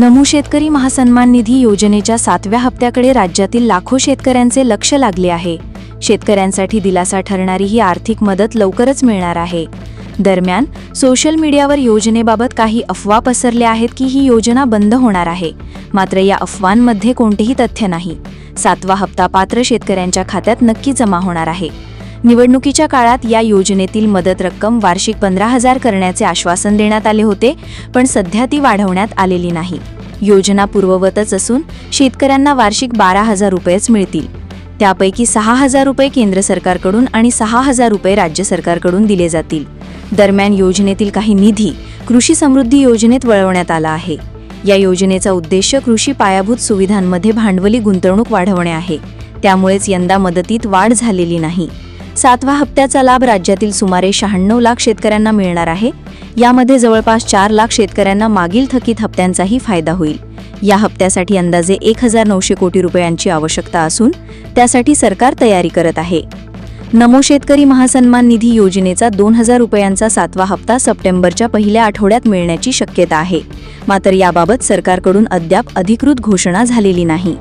नमू शेतकरी महासन्मान निधी योजनेच्या सातव्या हप्त्याकडे राज्यातील लाखो शेतकऱ्यांचे लक्ष लागले आहे. शेतकऱ्यांसाठी दिलासा ठरणारी ही आर्थिक मदत लवकरच मिळणार आहे. दरम्यान सोशल मीडियावर योजनेबाबत काही अफवा पसरल्या आहेत की ही योजना बंद होणार आहे. मात्र या अफवांमध्ये कोणतेही तथ्य नाही. सातवा हप्ता पात्र शेतकऱ्यांच्या खात्यात नक्की जमा होणार आहे. निवडणुकीच्या काळात या योजनेतील मदत रक्कम वार्षिक पंधरा हजार करण्याचे आश्वासन देण्यात आले होते पण सध्या ती वाढवण्यात आलेली नाही. योजना पूर्ववतच असून शेतकऱ्यांना वार्षिक बारा हजार रुपयेच मिळतील. त्यापैकी सहा हजार रुपये केंद्र सरकारकडून आणि सहा हजार रुपये राज्य सरकारकडून दिले जातील. दरम्यान योजनेतील काही निधी कृषी समृद्धी योजनेत वळवण्यात आला आहे. या योजनेचा उद्देश कृषी पायाभूत सुविधांमध्ये भांडवली गुंतवणूक वाढवणे आहे. त्यामुळेच यंदा मदतीत वाढ झालेली नाही. सातवा हप्त्याचा लाभ राज्यातील सुमारे शहाण्णव लाख शेतकऱ्यांना मिळणार आहे. यामध्ये जवळपास चार लाख शेतकऱ्यांना मागील थकीत हप्त्यांचाही फायदा होईल. या हप्त्यासाठी अंदाजे एक हजार नऊशे कोटी रुपयांची आवश्यकता असून त्यासाठी सरकार तयारी करत आहे. नमो शेतकरी महासन्मान निधी योजनेचा दोन हजार रुपयांचा सातवा हप्ता सप्टेंबरच्या पहिल्या आठवड्यात मिळण्याची शक्यता आहे. मात्र याबाबत सरकारकडून अद्याप अधिकृत घोषणा झालेली नाही.